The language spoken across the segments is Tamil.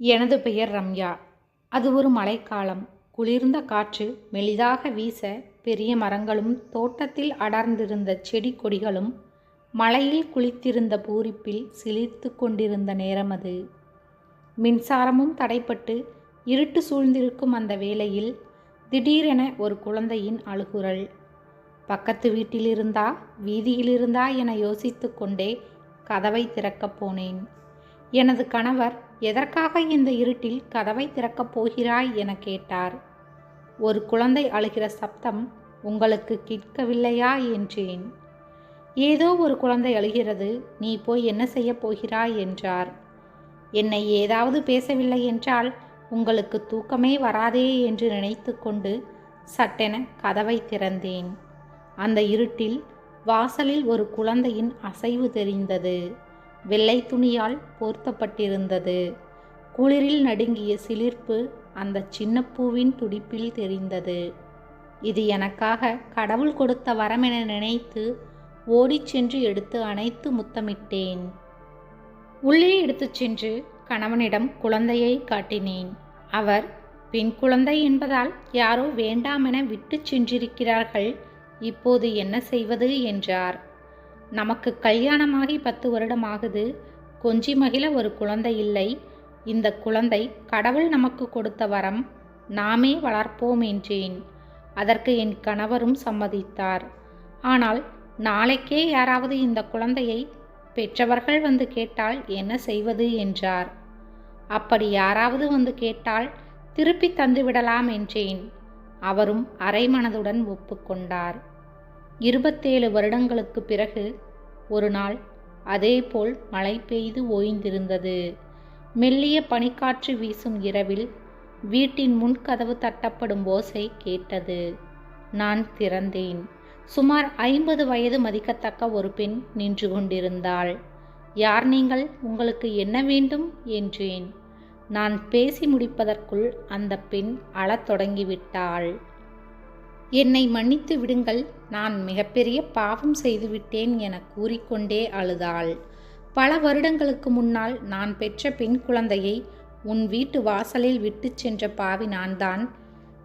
எனது பெயர் ரம்யா. அது ஒரு மழைக்காலம். குளிர்ந்த காற்று மெலிதாக வீச பெரிய மரங்களும் தோட்டத்தில் அடர்ந்திருந்த செடி கொடிகளும் மழையில் குளித்திருந்த பூரிப்பில் சிலிர்த்து கொண்டிருந்த நேரம் அது. மின்சாரமும் தடைப்பட்டு இருட்டு சூழ்ந்திருக்கும் அந்த வேளையில் திடீரென ஒரு குழந்தையின் அழுகுரல். பக்கத்து வீட்டிலிருந்தா வீதியிலிருந்தா என யோசித்து கொண்டே கதவை திறக்கப் போனேன். எனது கணவர் எதற்காக இந்த இருட்டில் கதவை திறக்கப் போகிறாய் என கேட்டார். ஒரு குழந்தை அழுகிற சப்தம் உங்களுக்கு கேட்கவில்லையா என்றேன். ஏதோ ஒரு குழந்தை அழுகிறது நீ போய் என்ன செய்யப் போகிறாய் என்றார். என்னை ஏதாவது பேசவில்லை என்றால் உங்களுக்கு தூக்கமே வராதே என்று நினைத்து கொண்டு சட்டென கதவை திறந்தேன். அந்த இருட்டில் வாசலில் ஒரு குழந்தையின் அசைவு தெரிந்தது. வெள்ளை துணியால் போர்த்தப்பட்டிருந்தது. குளிரில் நடுங்கிய சிலிர்ப்பு அந்த சின்ன பூவின் துடிப்பில் தெரிந்தது. இது எனக்காக கடவுள் கொடுத்த வரமென நினைத்து ஓடிச் சென்று எடுத்து அணைத்து முத்தமிட்டேன். உள்ளே எடுத்துச் சென்று கணவனிடம் குழந்தையை காட்டினேன். அவர் பெண் குழந்தை என்பதால் யாரோ வேண்டாமென விட்டுச் சென்றிருக்கிறார்கள். இப்போது என்ன செய்வது? என்றார். நமக்கு கல்யாணமாகி பத்து வருடம் ஆகுது கொஞ்சி மகிழ ஒரு குழந்தை இல்லை. இந்த குழந்தை கடவுள் நமக்கு கொடுத்த வரம் நாமே வளர்ப்போம் என்றேன். அதற்கு என் கணவரும் சம்மதித்தார். ஆனால் நாளைக்கே யாராவது இந்த குழந்தையை பெற்றவர்கள் வந்து கேட்டால் என்ன செய்வது என்றார். அப்படி யாராவது வந்து கேட்டால் திருப்பி தந்துவிடலாம் என்றேன். அவரும் அரைமனதுடன் ஒப்புக்கொண்டார். இருபத்தேழு வருடங்களுக்கு பிறகு ஒரு நாள் அதேபோல் மழை பெய்து ஓய்ந்திருந்தது. மெல்லிய பனிக்காற்று வீசும் இரவில் வீட்டின் முன்கதவு தட்டப்படும் ஓசை கேட்டது. நான் திறந்தேன். சுமார் ஐம்பது வயது மதிக்கத்தக்க ஒரு பெண் நின்று கொண்டிருந்தாள். யார் நீங்கள்? உங்களுக்கு என்ன வேண்டும்? என்றேன். நான் பேசி முடிப்பதற்குள் அந்த பெண் அழத் தொடங்கிவிட்டாள். என்னை மன்னித்து விடுங்கள் நான் மிகப்பெரிய பாவம் செய்துவிட்டேன் என கூறிக்கொண்டே அழுதாள். பல வருடங்களுக்கு முன்னால் நான் பெற்ற பெண் குழந்தையை உன் வீட்டு வாசலில் விட்டுச் சென்ற பாவி நான்தான்.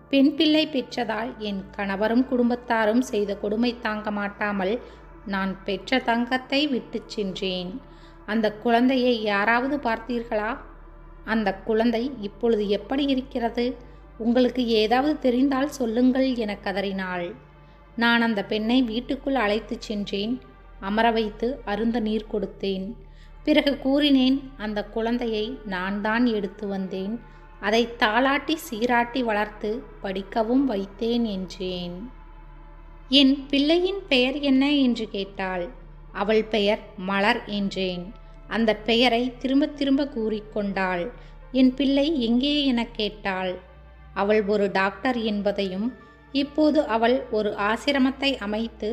பெண் பிள்ளை பெற்றதால் என் கணவரும் குடும்பத்தாரும் செய்த கொடுமை தாங்க மாட்டாமல் நான் பெற்ற தங்கத்தை விட்டுச் சென்றேன். அந்த குழந்தையை யாராவது பார்த்தீர்களா? அந்த குழந்தை இப்பொழுது எப்படி இருக்கிறது? உங்களுக்கு ஏதாவது தெரிந்தால் சொல்லுங்கள் என கதறினாள். நான் அந்த பெண்ணை வீட்டுக்குள் அழைத்துச் சென்றேன். அமர வைத்து அருந்த நீர் கொடுத்தேன். பிறகு கூறினேன் அந்த குழந்தையை நான் தான் எடுத்து வந்தேன். அதை தாளாட்டி சீராட்டி வளர்த்து படிக்கவும் வைத்தேன் என்றேன். என் பிள்ளையின் பெயர் என்ன என்று கேட்டாள். அவள் பெயர் மலர் என்றேன். அந்த பெயரை திரும்ப திரும்ப கூறிக்கொண்டாள் என் பிள்ளை எங்கே எனக் கேட்டாள். அவள் ஒரு டாக்டர் என்பதையும் இப்போது அவள் ஒரு ஆசிரமத்தை அமைத்து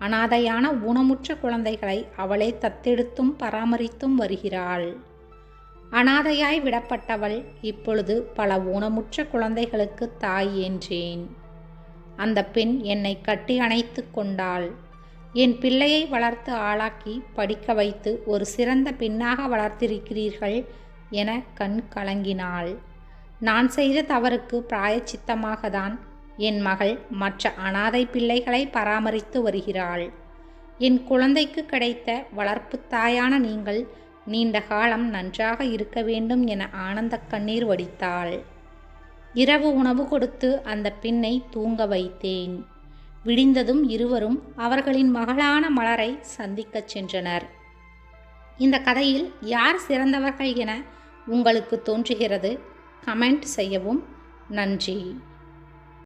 அனாதையான ஊனமுற்ற குழந்தைகளை அவளே தத்தெடுத்தும் பராமரித்தும் வருகிறாள். அனாதையாய் விடப்பட்டவள் இப்பொழுது பல ஊனமுற்ற குழந்தைகளுக்கு தாய் என்றேன். அந்த பெண் என்னை கட்டி அணைத்து கொண்டாள். என் பிள்ளையை வளர்த்து ஆளாக்கி படிக்க வைத்து ஒரு சிறந்த பெண்ணாக வளர்த்திருக்கிறீர்கள் என கண் கலங்கினாள். நான் செய்த தவறுக்கு பிராயச்சித்தமாக தான் என் மகள் மற்ற அனாதை பிள்ளைகளை பராமரித்து வருகிறாள். என் குழந்தைக்கு கிடைத்த வளர்ப்பு தாயான நீங்கள் நீண்ட காலம் நன்றாக இருக்க வேண்டும் என ஆனந்த கண்ணீர் வடித்தாள். இரவு உணவு கொடுத்து அந்த பெண்ணை தூங்க வைத்தேன். விடிந்ததும் இருவரும் அவர்களின் மகளான மலரை சந்திக்கச் சென்றனர். இந்த கதையில் யார் சிறந்தவர்கள் என உங்களுக்கு தோன்றுகிறது? கமெண்ட் செய்யவும் நன்றி.